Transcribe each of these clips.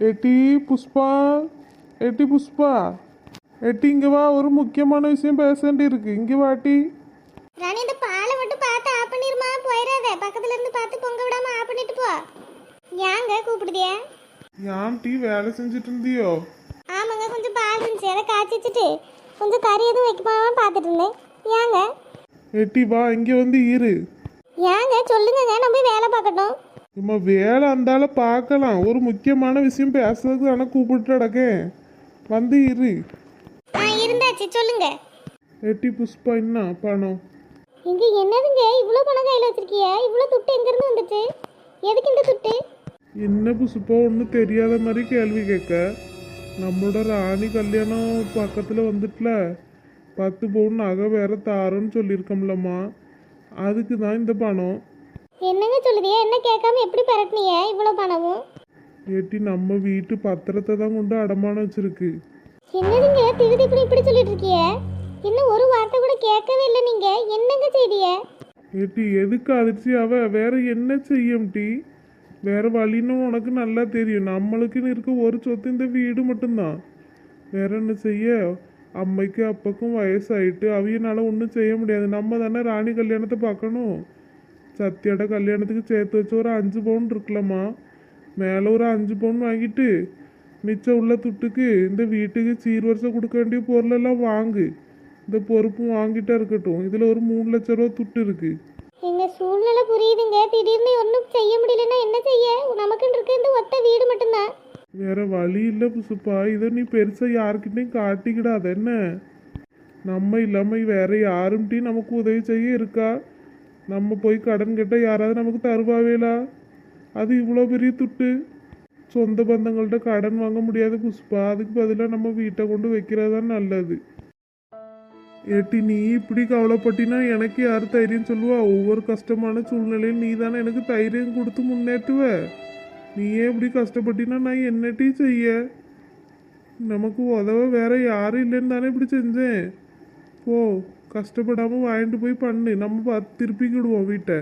எட்டி புஷ்பா எட்டி புஷ்பா. எட்டி இங்க வா ஒரு முக்கியமான விஷயம் பேச வேண்டி இருக்கு இங்க வாட்டி ராணி இந்த பாலை மட்டும் பார்த்து ஆஃப் பண்ணிருமா? போயிடாத. பக்கத்துல இருந்து பார்த்து பொங்க விடாம ஆஃப் பண்ணிட்டு போ. ஏங்க கூப்பிடுதியா? ஏன் டீ வேலை செஞ்சுட்டு இருந்தியோ? ஆமாங்க கொஞ்சம் பால் இருந்துச்சு. அதை காய்ச்சி வச்சுட்டு கொஞ்சம் கறி எதுவும் வைக்கணுமான்னு பார்த்துட்டு இருந்தேன். ஏங்க? எட்டி வா இங்க வந்து இரு. ஏங்க சொல்லுங்கங்க. நம்ம போய் வேலை பார்க்கட்டும். இம்மா வேலை அந்தால பார்க்கலாம். ஒரு முக்கியமான விஷயம் பேசுறதுக்கு தானே கூப்பிட்டு கிடக்கேன் வந்து இரு. ஆ இருந்தாச்சு சொல்லுங்க. எட்டி புஷ்பா என்ன பணம்? இங்க என்னதுங்க? இவ்வளோ பணம் கையில் வச்சிருக்கிய? இவ்வளோ துட்டு எங்கேருந்து வந்துச்சு? எதுக்கு இந்த துட்டு? என்ன புஷ்பா ஒன்றும் தெரியாத மாதிரி கேள்வி கேட்க. நம்மளோட ராணி கல்யாணம் பக்கத்தில் வந்துட்டுல. பத்து பவுன் நகை வேற தாரோன்னு சொல்லியிருக்கோம்லம்மா. அதுக்கு தான் இந்த பணம். என்னங்க சொல்லுதியா என்ன கேட்காம எப்படி பெரட்டினிய இவ்வளோ பணமும்? ஏட்டி நம்ம வீட்டு பத்திரத்தை தான் கொண்டு அடமானம் வச்சிருக்கு. என்னதுங்க? திடு இப்படி இப்படி சொல்லிட்டு இருக்கிய இன்னும் ஒரு வார்த்தை கூட கேட்கவே இல்லை நீங்க. என்னங்க செய்திய? ஏட்டி எதுக்கு அதிர்ச்சி? அவ வேற என்ன செய்யும் டி? வேற வழின்னு உனக்கு நல்லா தெரியும். நம்மளுக்குன்னு இருக்க ஒரு சொத்து இந்த வீடு மட்டும்தான். வேற என்ன செய்ய? அம்மைக்கு அப்பக்கும் வயசாயிட்டு அவியனால ஒன்றும் செய்ய முடியாது. நம்ம தானே ராணி கல்யாணத்தை பார்க்கணும். சத்யாட கல்யாணத்துக்கு சேர்த்து வச்சு ஒரு அஞ்சு பவுன் இருக்கலாமா மேலே ஒரு அஞ்சு பவுன் வாங்கிட்டு மிச்சம் உள்ள துட்டுக்கு இந்த வீட்டுக்கு சீர் வருஷம் கொடுக்க வேண்டிய பொருளெல்லாம் வாங்கு. இந்த பொறுப்பும் வாங்கிட்டா இருக்கட்டும். இதில் ஒரு மூணு லட்ச ரூபா துட்டு இருக்கு. எங்க சூழ்நிலை புரியுதுங்க. திடீர்னு ஒன்றும் செய்ய முடியலன்னா என்ன செய்ய? நமக்குன்னு இருக்க இந்த ஒத்த வீடு மட்டும்தான். வேற வழி இல்லை புசுப்பா. இதை நீ பெருசாக யாருக்கிட்டையும் காட்டிக்கிடாத. என்ன? நம்ம இல்லாமல் வேற யாரும்ட்டி நமக்கு உதவி செய்ய இருக்கா? நம்ம போய் கடன் கேட்டால் யாராவது நமக்கு தருவாவேலா? அது இவ்வளோ பெரிய துட்டு. சொந்த பந்தங்கள்ட்ட கடன் வாங்க முடியாது புஷ்பா. அதுக்கு பதிலாக நம்ம வீட்டை கொண்டு வைக்கிறது தான் நல்லது. ஏட்டி நீ இப்படி கவலைப்பட்டினா எனக்கு யார் தைரியம் சொல்லுவா? ஒவ்வொரு கஷ்டமான சூழ்நிலையும் நீ தானே எனக்கு தைரியம் கொடுத்து முன்னேற்றுவ? நீயே இப்படி கஷ்டப்பட்டினா நான் என்னட்டி செய்ய? நமக்கு உதவ வேற யாரும் இல்லைன்னு தானே இப்படி செஞ்சேன். போ. கஷ்டப்படாம வாங்கிட்டு போய் பண்ணு. நம்ம பார்த்து திருப்பிக்கிடுவோம் வீட்டை.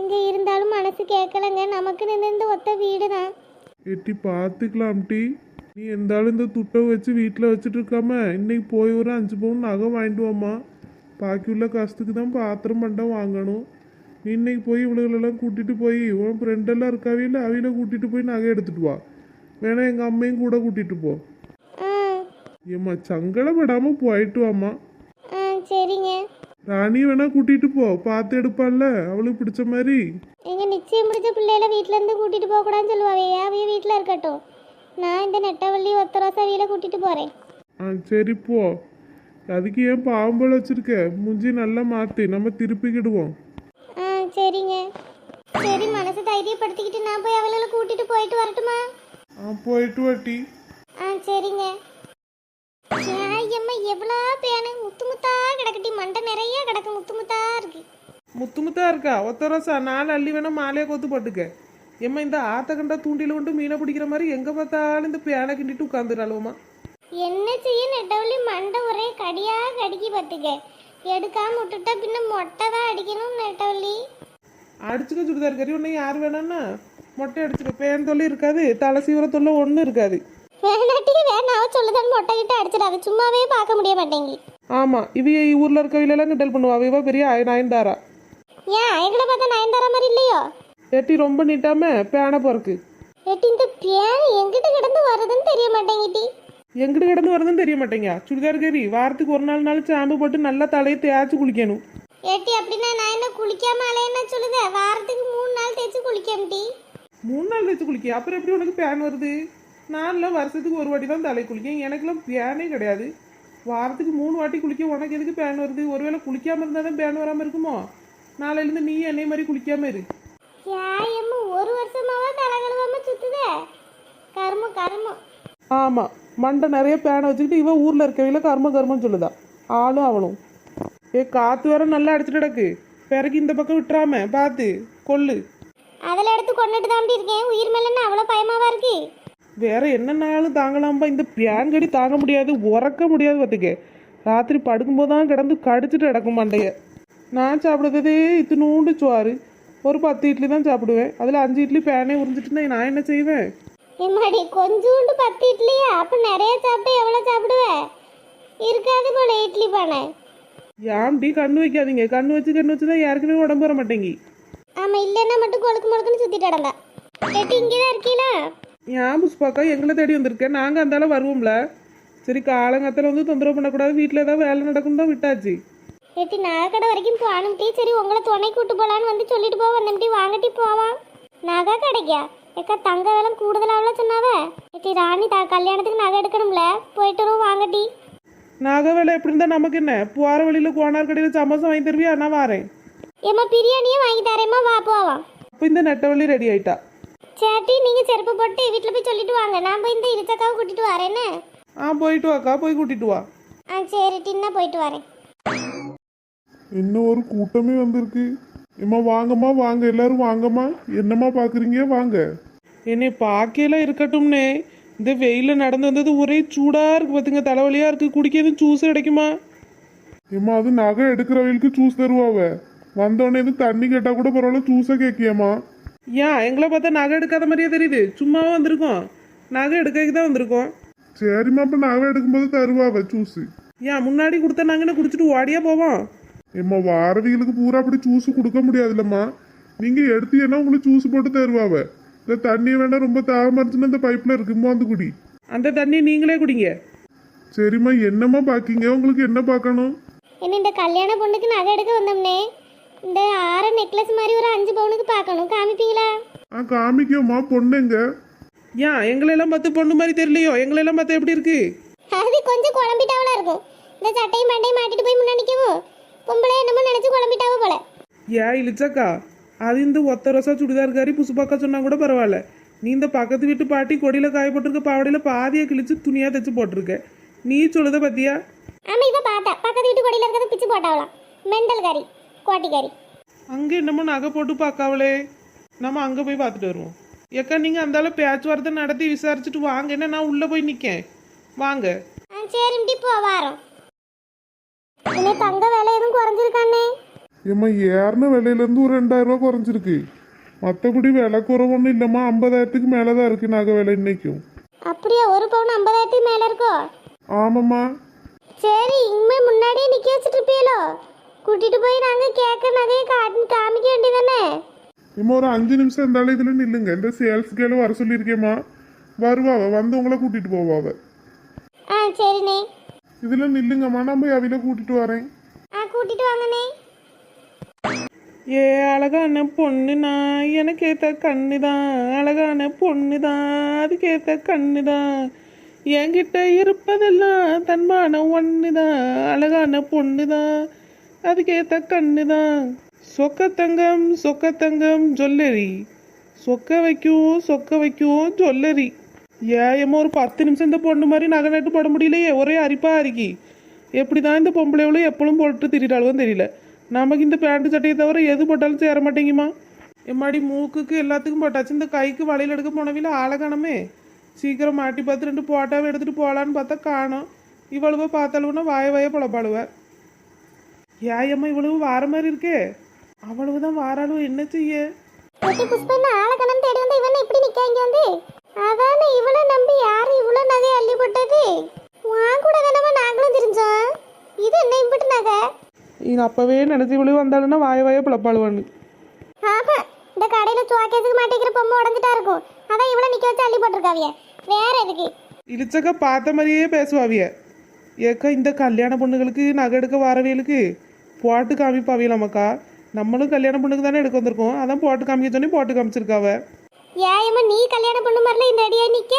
இங்க இருந்தாலும் மனசு கேட்கலங்க. இந்த இந்த ஒத்த வீடு தான் எட்டி பார்த்துக்கலாம் டி. நீ எந்தாலும் இந்த துட்டை வச்சு வீட்டில் வச்சுட்டு இருக்காம இன்னைக்கு போய் ஒரு அஞ்சு பவுன் நகை வாங்கிட்டு வாம்மா. பாக்கி உள்ள காசுக்கு தான் பாத்திரம் பண்டம் வாங்கணும். நீ இன்னைக்கு போய் இவளுகளெல்லாம் கூட்டிட்டு போய் உன் ஃப்ரெண்டெல்லாம் இருக்காவே இல்லை அவையில கூட்டிட்டு போய் நகை எடுத்துட்டு வா. வேணா எங்கள் அம்மையும் கூட கூட்டிட்டு போ. ஏம்மா சங்கடப்படாமல் போயிட்டு வாம்மா. சரிங்க. ராணி வேணா கூட்டிட்டு போ. பார்த்து எடுப்பாள்ல. அவளுக்கு பிடிச்ச மாதிரி. எங்க நிச்சயம் முடிஞ்ச பிள்ளைகளை வீட்ல இருந்து கூட்டிட்டு போக கூடாதுன்னு சொல்லுவாவே. அவைய வீட்ல இருக்கட்டும். நான் இந்த நெட்டவள்ளி ஒத்த ரோசா வீட கூட்டிட்டு போறேன். ஆ சரி போ. அதுக்கு ஏன் பாம்பல் வச்சிருக்க? மூஞ்சி நல்லா மாத்து. நம்ம திருப்பிக்கிடுவோம். ஆ சரிங்க. சரி மனசை தைரியப்படுத்திக்கிட்டு நான் போய் அவளை கூட்டிட்டு போயிட்டு வரட்டுமா? ஆ போயிட்டு வாட்டி. ஆ சரிங்க. ஏம்மா எவ்வளோ பேனு? முத்து முத்தா கிடக்கட்டி மண்டை நிறைய கிடக்கு முத்து முத்தா இருக்கு. முத்து முத்தா இருக்கா? ஒத்த ரோசா நாலு அள்ளி வேணா மாலையை கொத்து போட்டுக்க. ஏம்மா இந்த ஆத்த கண்டா தூண்டில கொண்டு மீனை பிடிக்கிற மாதிரி எங்க பார்த்தாலும் இந்த பேனை கிண்டிட்டு உட்காந்துடாளுமா என்ன செய்ய நெட்டவள்ளி மண்டை ஒரே கடியா கடிக்கி பார்த்துக்க. எடுக்காம விட்டுட்டா பின்ன மொட்டை தான் அடிக்கணும் நெட்டவள்ளி. அடிச்சுக்க சுடிதார் கறி ஒன்றும் யார் வேணான்னா மொட்டை அடிச்சுக்க. பேன் தொல்லை இருக்காது தலை சீவர தொல்லை ஒன்றும் இருக்காது. வேணாட்டி வேணாவ சொல்லுதான் மொட்டை கிட்ட அடிச்சிடாது. சும்மாவே பார்க்க முடிய மாட்டேங்கி. ஆமாம் இவைய ஊரில் இருக்கவிலெல்லாம் கிண்டல் பண்ணுவா. இவ பெரிய நயன்தாரா? ஏன் எங்களை பார்த்தா நயன்தாரா மாதிரி இல்லையோ? ஏட்டி ரொம்ப நீட்டாம பேனை பிறக்கு. எட்டி இந்த பேன் எங்கிட்ட கிடந்து வருதுன்னு தெரிய மாட்டேங்கிட்டி எங்கிட்டு கிடந்து வருதுன்னு தெரிய மாட்டேங்க சுடிதார் கறி வாரத்துக்கு ஒரு நாள் நாள் சாம்பு போட்டு நல்லா தலையை தேய்ச்சி குளிக்கணும். ஏட்டி அப்படின்னா நான் என்ன குளிக்காம அலையன்னா சொல்லுத? வாரத்துக்கு மூணு நாள் தேய்ச்சி குளிக்கம்டி மூணு நாள் தேய்ச்சி குளிக்க அப்புறம் எப்படி உனக்கு பேன் வருது? நான்லாம் வருஷத்துக்கு ஒரு வாட்டி தான் தலை குளிக்கேன். எனக்குலாம் பேனே கிடையாது. வாரத்துக்கு மூணு வாட்டி குளிக்க உனக்கு எதுக்கு பேன் வருது? ஒருவேளை குளிக்காம இருந்தால் தான் பேன் வராமல் இருக்குமோ? நாளையிலேருந்து நீ என்னை மாதிரி குளிக்காம இரு. ஒரு வருஷமாவா தலை கழுவாம சுத்துதே? கருமம் கருமம். ஆமாம் மண்டை நிறைய பேனை வச்சுக்கிட்டு இவன் ஊரில் இருக்கவையில கர்ம கர்மம் சொல்லுதா. ஆளும் அவளும். ஏ காற்று வேற நல்லா அடிச்சுட்டு கிடக்கு. பிறகு இந்த பக்கம் விட்டுறாம பார்த்து கொல்லு அதில் எடுத்து கொண்டுட்டு தான் இருக்கேன். உயிர் மேலன்னு அவ்வளோ பயமாவா இருக்கு? வேற என்னன்னாலும் தாங்கலாம்பா. இந்த பியான் கடி தாங்க முடியாது உறக்க முடியாது பார்த்துக்க ராத்திரி படுக்கும்போது தான் கிடந்து கடிச்சிட்டு கிடக்கும் மண்டைய. நான் சாப்பிடுறதே இத்தினூண்டு சோறு. ஒரு பத்து இட்லி தான் சாப்பிடுவேன். அதில் அஞ்சு இட்லி பேனே உறிஞ்சிட்டுனா நான் என்ன செய்வேன்? எம்மாடி கொஞ்சோண்டு பத்து இட்லியா? அப்ப நிறைய சாப்பிட்டு எவ்வளவு சாப்பிடுவ? இருக்காது போல இட்லி பானை. ஏன்டி கண்ணு வைக்காதீங்க. கண்ணு வச்சு கண்ணு வச்சு தான் யாருக்குமே உடம்பு வர மாட்டேங்கி. ஆமா இல்லைன்னா மட்டும் கொழுக்கு முழுக்குன்னு சுத்திட்டு கிடந்தா. எட்டி இங்கதான் இருக்கீங்களா ஏன் புஷ்பாக்கா எங்களை தேடி வந்திருக்கேன். நாங்கள் அந்தால வருவோம்ல. சரி காலங்கத்தில் வந்து தொந்தரவு பண்ணக்கூடாது. வீட்டில் ஏதாவது வேலை நடக்கும் தான் விட்டாச்சு. எட்டி நகைக்கடை வரைக்கும் போகணும். டீ சரி உங்களை துணை கூட்டு போலான்னு வந்து சொல்லிட்டு போக வந்தேன். டீ வாங்கட்டி போவான் நகை கிடைக்கா? ஏக்கா தங்க விலை கூடுதலாவில் சொன்னாவ? எட்டி ராணி த கல்யாணத்துக்கு நகை எடுக்கணும்ல. போயிட்டு வரும் வாங்கட்டி நகை வேலை எப்படி இருந்தால் நமக்கு என்ன? போகிற வழியில் கோனார் கடையில் சமோசம் வாங்கி தருவியா? நான் வரேன். ஏம்மா பிரியாணியும் வாங்கி தரேம்மா. வா போவான் அப்போ இந்த நெட்டவள்ளி ரெடி ஆயிட்டா. சேட்டி நீங்க செருப்பு போட்டு வீட்டில் போய் சொல்லிட்டு வாங்க. நான் போய் இந்த இழுச்சக்காவை கூட்டிட்டு வரேன்னு ஆ போயிட்டு வாக்கா. போய் கூட்டிட்டு வா. ஆ சரி டின்னா போயிட்டு வரேன். என்ன ஒரு கூட்டமே வந்திருக்கு. ஏம்மா வாங்கம்மா வாங்க. எல்லாரும் வாங்கம்மா. என்னம்மா பார்க்குறீங்க வாங்க. என்னை பார்க்கையில இருக்கட்டும்னே. இந்த வெயிலில் நடந்து வந்தது ஒரே சூடாக இருக்கு பார்த்துங்க தலைவலியாக இருக்குது குடிக்க எதுவும் ஜூஸ் கிடைக்குமா? ஏம்மா அது நகை எடுக்கிறவங்களுக்கு ஜூஸ் தருவாவ. வந்தோடனே எதுவும் தண்ணி கேட்டால் கூட பரவாயில்ல ஜூஸை கேட்கியம்மா. ஏன் எங்களை பார்த்தா நகை எடுக்காத மாதிரியே தெரியுது. சும்மாவே வந்திருக்கோம். நகை எடுக்கிறதுக்கு தான் வந்திருக்கோம். சரிம்மா அப்போ நகை எடுக்கும்போது தருவாவ ஜூஸு ஏன் முன்னாடி கொடுத்தா நாங்கள் குடிச்சிட்டு ஓடியா போவோம். ஏம்மா வாரவிகளுக்கு பூரா அப்படி ஜூஸ் கொடுக்க முடியாதுல்லம்மா. நீங்கள் எடுத்தீங்கன்னா உங்களுக்கு ஜூஸ் போட்டு தருவாவ? இந்த தண்ணியை வேணா ரொம்ப தாகமாக இருந்துச்சுன்னா இந்த பைப்பில் இருக்குமா அந்த குடி. அந்த தண்ணி நீங்களே குடிங்க. சரிம்மா என்னம்மா பார்க்கீங்க உங்களுக்கு என்ன பார்க்கணும் என்ன இந்த கல்யாண பொண்ணுக்கு நகை எடுக்க வந்தோம்னே? இந்த ஆறு நெக்லஸ் மாதிரி ஒரு அஞ்சு பவுனுக்கு பார்க்கணும். காமிப்பீங்களா? ஆ காமிக்கோம்மா பொண்ணுங்க. ஏன் எங்களெல்லாம் பார்த்து பொண்ணு மாதிரி தெரியலையோ? எங்களெல்லாம் பார்த்தா எப்படி இருக்கு? அது கொஞ்சம் குழம்பிட்டாவளா இருக்கும். இந்த சட்டையும் மண்டையும் மாட்டிட்டு போய் முன்னாடி நிற்கவும் பொம்பளை என்னமோ நினைச்சு குழம்பிட்டாவ போல. ஏன் இழிச்சக்கா அது இந்த ஒத்த ரோசா சுடிதார்காரி புசுப்பாக்கா சொன்னா கூட பரவாயில்ல. நீ இந்த பக்கத்து வீட்டு பாட்டி கொடியில் காய போட்டிருக்க பாவடையில் பாதியை கிழிச்சு துணியாக தைச்சு போட்டிருக்க. நீ சொல்லுத பத்தியா? ஆமா இவ பார்த்தா. பக்கத்து வீட்டு கொடியில இருக்கிறத பிச்சு போட்டாவலாம் மெண்டல் காரி. கோட்டிக்காரி அங்கே என்னமோ நகை போட்டு பார்க்காவளே. நம்ம அங்கே போய் பார்த்துட்டு வருவோம். ஏக்கா நீங்கள் அந்தால பேச்சுவார்த்தை நடத்தி விசாரிச்சுட்டு வாங்க. என்ன நான் உள்ளே போய் நிற்கேன் வாங்க. ஆ சரிம்டி போ வாரோம். தங்க விலை எதுவும் குறைஞ்சிருக்கானே ஏம்மா ஏறின விலையிலேருந்து ஒரு ரெண்டாயிரம் ரூபா குறைஞ்சிருக்கு. மற்றபடி விலை குறவொன்றும் இல்லைம்மா. ஐம்பதாயிரத்துக்கு மேலே தான் இருக்குது நகை விலை இன்னைக்கும். அப்படியா ஒரு பவுன் ஐம்பதாயிரத்துக்கு மேல இருக்கோ? ஆமாம்மா. சரி இனிமே முன்னாடியே நிக்க வச்சுட்டு இருப்பீங்களோ கூட்டிட்டு போய் நாங்க கேட்க நகையை காட்டி காமிக்க வேண்டியதானே? இம்மா ஒரு அஞ்சு நிமிஷம் இருந்தாலும் இதில் நில்லுங்க. இந்த சேல்ஸ் கேளு வர சொல்லியிருக்கேம்மா. வருவாவ வந்து உங்களை கூட்டிகிட்டு போவாவ ஆ சரிண்ணே. இதில் நில்லுங்கம்மா. நான் போய் அவில கூட்டிகிட்டு வரேன். ஆ கூட்டிட்டு வாங்கண்ணே. ஏ அழகான பொண்ணு நான். எனக்கு ஏத்த கண்ணு தான் அழகான பொண்ணு தான் அதுக்கேத்த கண்ணு தான் என்கிட்ட இருப்பதெல்லாம் தன்மானம் ஒன்று தான் அழகான பொண்ணு தான் அதுக்கேத்த கண்ணு தான் சொக்கத்தங்கம் சொக்கத்தங்கம் ஜொல்லரி. சொக்க வைக்கும் சொக்க வைக்கும் ஜொல்லரி. ஏமா ஒரு பத்து நிமிஷம் இந்த பொண்ணு மாதிரி நகை நட்டு போட முடியலையே. ஒரே அரிப்பா அரிக்கி. எப்படி தான் இந்த பொம்பளை எவ்வளோ எப்பளும் போட்டு திரிட்டாலும் தெரியல. நமக்கு இந்த பேண்ட் சட்டையை தவிர எது போட்டாலும் சேர மாட்டேங்குமா? எம்மாடி மூக்குக்கு எல்லாத்துக்கும் போட்டாச்சு. இந்த கைக்கு வளையல் எடுக்க போனவில ஆளை சீக்கிரம் மாட்டி பார்த்து ரெண்டு போட்டாவை எடுத்துகிட்டு போகலான்னு பார்த்தா காணும். இவ்வளவோ பார்த்தாலுன்னா வாய வாய பொழப்பாளுவ. ஏயம்மா இவ்வளவு வார மாதிரி இருக்கே. அவ்வளவுதான் வாராளுவ என்ன செய்ய? எட்டி புஷ்பா என்ன ஆளக்கணம் தேடி வந்து இவன் இப்படி நிக்க இங்க வந்து? அதானே இவளை நம்பி யாரு இவ்வளவு நகை அள்ளி போட்டது? கூட தானே நாங்களும் தெரிஞ்சோம். இது என்ன இப்படி நகை? இது அப்பவே நினைச்சு இவ்வளவு வந்தாலுன்னா வாய வாய பிளப்பாளுவான்னு ஆமா இந்த கடையில சுவாக்கேஸுக்கு மாட்டேங்கிற பொம்மை உடஞ்சிட்டா இருக்கும். அதான் இவளை நிக்க வச்சு அள்ளி போட்டிருக்காவிய. வேற எதுக்கு? இழிச்சக்கா பார்த்த மாதிரியே பேசுவாவிய. ஏக்கா இந்த கல்யாண பொண்ணுகளுக்கு நகை எடுக்க வரவியலுக்கு போட்டு காமிப்பாவியலாமாக்கா நம்மளும் கல்யாண பொண்ணுக்கு தானே எடுக்க வந்திருக்கோம். அதான் போட்டு காமிக்க சொன்னே போட்டு காமிச்சிருக்காவ. ஏயம்மா நீ கல்யாணம் பண்ண மாதிரில இந்த அடியா நிக்க?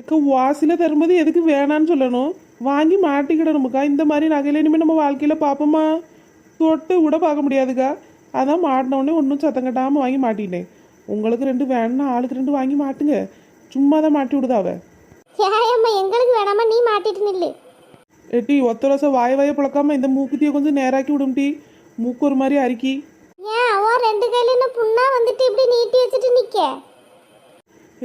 ஏக்கா வாசில தரும்போது எதுக்கு வேணான்னு சொல்லணும். வாங்கி மாட்டிக்கிடணுமுக்கா. இந்த மாதிரி நகையில இனிமேல் நம்ம வாழ்க்கையில் பார்ப்போமா தொட்டு கூட பார்க்க முடியாதுக்கா. அதான் மாட்டின உடனே ஒன்றும் சத்தம் கட்டாமல் வாங்கி மாட்டிட்டேன். உங்களுக்கு ரெண்டு வேணும்னா ஆளுக்கு ரெண்டு வாங்கி மாட்டுங்க. சும்மா தான் மாட்டி விடுதாவ. ஏயம்மா எங்களுக்கு வேணாமா நீ மாட்டிட்டு நில்லு. எட்டி ஒத்த ரோசை வாய வாய புழக்காம இந்த மூக்குத்தியை கொஞ்சம் நேராக்கி விடும்டி மூக்கு ஒரு மாதிரி அரிக்கி. ஏன் அவ ரெண்டு கையில என்ன புண்ணா வந்துட்டு இப்படி நீட்டி வச்சுட்டு நிக்க?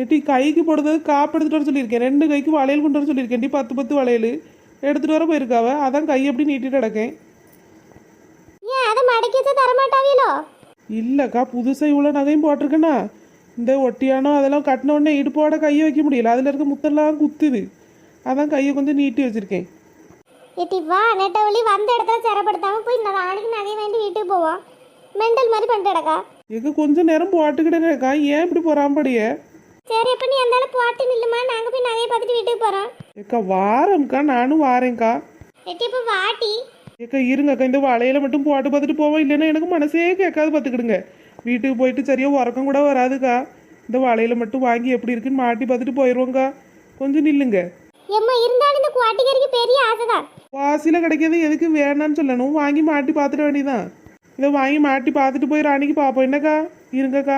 எட்டி கைக்கு போடுறது காப்பு எடுத்துட்டு வர சொல்லியிருக்கேன். ரெண்டு கைக்கு வளையல் கொண்டு வர சொல்லியிருக்கேன் டி பத்து பத்து வளையல். எடுத்துட்டு வர போயிருக்காவ அதான் கை எப்படி நீட்டிட்டு கிடக்கேன். ஏன் அதை மடக்கி வச்சா தரமாட்டாவியலோ? இல்லைக்கா புதுசாக இவ்வளோ நகையும் போட்டிருக்கேன்னா இந்த ஒட்டியானோ அதெல்லாம் கட்டின உடனே இடுப்போட கையை வைக்க முடியல. அதில் இருக்க முத்தெல்லாம் குத்துது. அதான் கையை கொஞ்சம் நீட்டி வச்சிருக்கேன். ஏட்டி வா நெட்டவழி வந்த இடத்துல சிறப்படுத்தாம போய் நாளைக்கு நகை வேண்டி வீட்டுக்கு போவோம். மெண்டல் மாதிரி பண்ணிட்டு கிடக்கா? எங்க கொஞ்ச நேரம் போட்டுக்கிட்டேக்கா ஏன் இப்படி போறாம்படிய சரி அப்ப நீ அந்த போட்டு நில்லுமா? நாங்க போய் நகையை பார்த்துட்டு வீட்டுக்கு போறோம். ஏக்கா வாரம்க்கா நானும் வாரேன்க்கா. ஏட்டி இப்ப வாட்டி ஏக்கா இருங்கக்கா. இந்த வளையல மட்டும் போட்டு பார்த்துட்டு போவோம். இல்லைன்னா எனக்கு மனசே கேட்காது பார்த்துக்கிடுங்க. வீட்டுக்கு போயிட்டு சரியா உறக்கம் கூட வராதுக்கா. இந்த வளையல மட்டும் வாங்கி எப்படி இருக்குன்னு மாட்டி பார்த்துட்டு போயிடுவோங்க்கா கொஞ்சம் நில்லுங்க. எம்மா இருந்தாலும் இந்த குவாட்டிக்கறிக்கு பெரிய ஆசைதான். வாசியில் கிடைக்கிறது எதுக்கு வேணான்னு சொல்லணும் வாங்கி மாட்டி பார்த்துட வேண்டியதான் இதை வாங்கி மாட்டி பார்த்துட்டு போய் ராணிக்கு பார்ப்போம் என்னக்கா? இருங்கக்கா.